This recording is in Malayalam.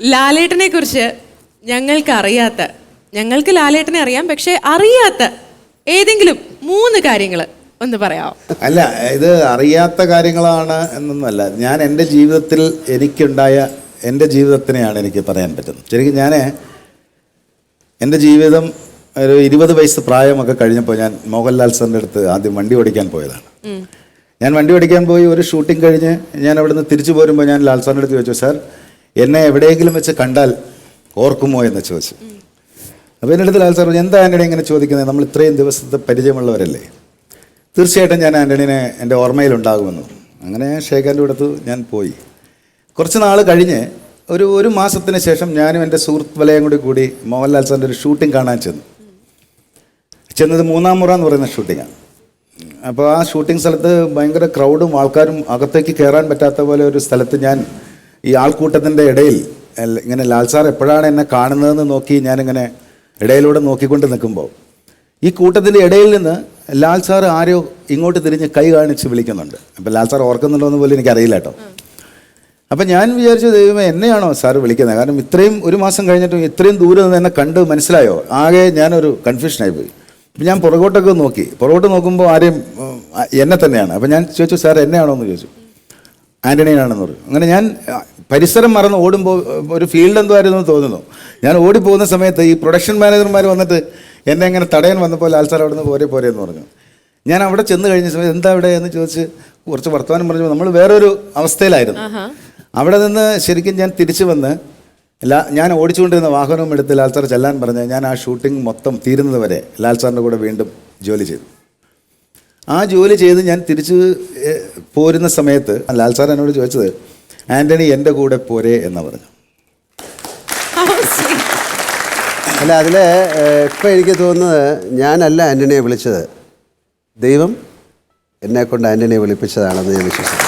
ലാലേട്ടനെ കുറിച്ച് ഞങ്ങൾക്ക് അറിയാത്ത ഞങ്ങൾക്ക് ലാലേട്ടനെ അറിയാം പക്ഷെ അറിയാത്ത ഏതെങ്കിലും മൂന്ന് കാര്യങ്ങൾ ഒന്ന് പറയാമോ അല്ല ഇത് അറിയാത്ത കാര്യങ്ങളാണ് എന്നൊന്നല്ല. ഞാൻ എന്റെ ജീവിതത്തിൽ എനിക്കുണ്ടായ എന്റെ ജീവിതത്തിനെയാണ് എനിക്ക് പറയാൻ പറ്റുന്നത്. ശരിക്കും ഞാൻ എന്റെ ജീവിതം ഒരു ഇരുപത് വയസ്സ് പ്രായമൊക്കെ കഴിഞ്ഞപ്പോൾ ഞാൻ മോഹൻലാൽ സാറിന്റെ അടുത്ത് ആദ്യം വണ്ടി ഓടിക്കാൻ പോയതാണ്. ഞാൻ വണ്ടി ഓടിക്കാൻ പോയി ഒരു ഷൂട്ടിംഗ് കഴിഞ്ഞ് ഞാൻ അവിടുന്ന് തിരിച്ചു പോരുമ്പോൾ ഞാൻ ലാൽ സാറിന്റെ അടുത്ത് ചോദിച്ചു സാർ എന്നെ എവിടെയെങ്കിലും വെച്ച് കണ്ടാൽ ഓർക്കുമോ എന്ന് ചോദിച്ചു. അപ്പോൾ എന്റെ അടുത്ത് ലാൽ സാർ എന്താ ആന്റണി ഇങ്ങനെ ചോദിക്കുന്നത്? നമ്മൾ ഇത്രയും ദിവസത്തെ പരിചയമുള്ളവരല്ലേ? തീർച്ചയായിട്ടും ഞാൻ ആന്റണിനെ എന്റെ ഓർമ്മയിലുണ്ടാകുമെന്ന്. അങ്ങനെ ഷേഖാന്റെ അടുത്ത് ഞാൻ പോയി. കുറച്ച് നാൾ കഴിഞ്ഞ് ഒരു ഒരു മാസത്തിന് ശേഷം ഞാനും എന്റെ സുഹൃത്ത് വലയം കൂടി കൂടി മോഹൻലാൽ സാറിന്റെ ഒരു ഷൂട്ടിംഗ് കാണാൻ ചെന്നു. ചെന്നത് മൂന്നാം മുറ എന്ന് പറയുന്ന ഷൂട്ടിങ്ങാണ്. അപ്പോൾ ആ ഷൂട്ടിംഗ് സ്ഥലത്ത് ഭയങ്കര ക്രൗഡും ആൾക്കാരും അകത്തേക്ക് കയറാൻ പറ്റാത്ത പോലെ ഒരു സ്ഥലത്ത് ഞാൻ ഈ ആൾക്കൂട്ടത്തിന്റെ ഇടയിൽ ഇങ്ങനെ ലാൽ സാർ എപ്പോഴാണ് എന്നെ കാണുന്നതെന്ന് നോക്കി ഞാനിങ്ങനെ ഇടയിലൂടെ നോക്കിക്കൊണ്ട് നിൽക്കുമ്പോൾ ഈ കൂട്ടത്തിന്റെ ഇടയിൽ നിന്ന് ലാൽ സാർ ആരോ ഇങ്ങോട്ട് തിരിഞ്ഞ് കൈ കാണിച്ച് വിളിക്കുന്നുണ്ട്. അപ്പോൾ ലാൽ സാർ ഓർക്കുന്നുണ്ടോ എന്ന് പോലും എനിക്കറിയില്ല കേട്ടോ. അപ്പം ഞാൻ വിചാരിച്ചു ദൈവമേ എന്നെയാണോ സാറ് വിളിക്കുന്നത്? കാരണം ഇത്രയും ഒരു മാസം കഴിഞ്ഞിട്ടും ഇത്രയും ദൂരെ നിന്ന് എന്നെ കണ്ട് മനസ്സിലായോ? ആകെ ഞാനൊരു കൺഫ്യൂഷനായി പോയി. അപ്പം ഞാൻ പുറകോട്ടൊക്കെ നോക്കി. പുറകോട്ട് നോക്കുമ്പോൾ ആരെയും എന്നെ തന്നെയാണ്. അപ്പം ഞാൻ ചോദിച്ചു സാർ എന്നെയാണോ? എന്ന് ചോദിച്ചു. ആന്റണിയാണെന്ന് പറഞ്ഞു. അങ്ങനെ ഞാൻ പരിസരം മറന്ന് ഓടുമ്പോൾ ഒരു ഫീൽഡ് എന്തോ ആയിരുന്നു എന്ന് തോന്നുന്നു. ഞാൻ ഓടിപ്പോകുന്ന സമയത്ത് ഈ പ്രൊഡക്ഷൻ മാനേജർമാർ വന്നിട്ട് എന്നെ ഇങ്ങനെ തടയാൻ വന്നപ്പോൾ ലാൽ സാർ അവിടെ നിന്ന് പോരെ പോരെ എന്ന് പറഞ്ഞു. ഞാൻ അവിടെ ചെന്ന് കഴിഞ്ഞ സമയത്ത് എന്താ ഇവിടെ എന്ന് ചോദിച്ച് കുറച്ച് വർത്തമാനം പറഞ്ഞു നമ്മൾ വേറൊരു അവസ്ഥയിലായിരുന്നു. അവിടെ നിന്ന് ശരിക്കും ഞാൻ തിരിച്ചു വന്ന് ലാ ഞാൻ ഓടിച്ചുകൊണ്ടിരുന്ന വാഹനവും എടുത്ത് ലാൽ സാർ ചെല്ലാൻ പറഞ്ഞ് ഞാൻ ആ ഷൂട്ടിംഗ് മൊത്തം തീരുന്നത് വരെ ലാൽ സാറിന്റെ കൂടെ വീണ്ടും ജോലി ചെയ്തു. ആ ജോലി ചെയ്ത് ഞാൻ തിരിച്ച് പോരുന്ന സമയത്ത് ലാൽ സാർ എന്നോട് ചോദിച്ചത് ആന്റണി എന്റെ കൂടെ പോരെ എന്ന് പറഞ്ഞു. അല്ല അതിൽ ഇപ്പം എനിക്ക് തോന്നുന്നത് ഞാനല്ല ആന്റണിയെ വിളിച്ചത്. ദൈവം എന്നെ കൊണ്ട് ആന്റണിയെ വിളിപ്പിച്ചതാണെന്ന് ഞാൻ വിശ്വസിക്കുന്നു.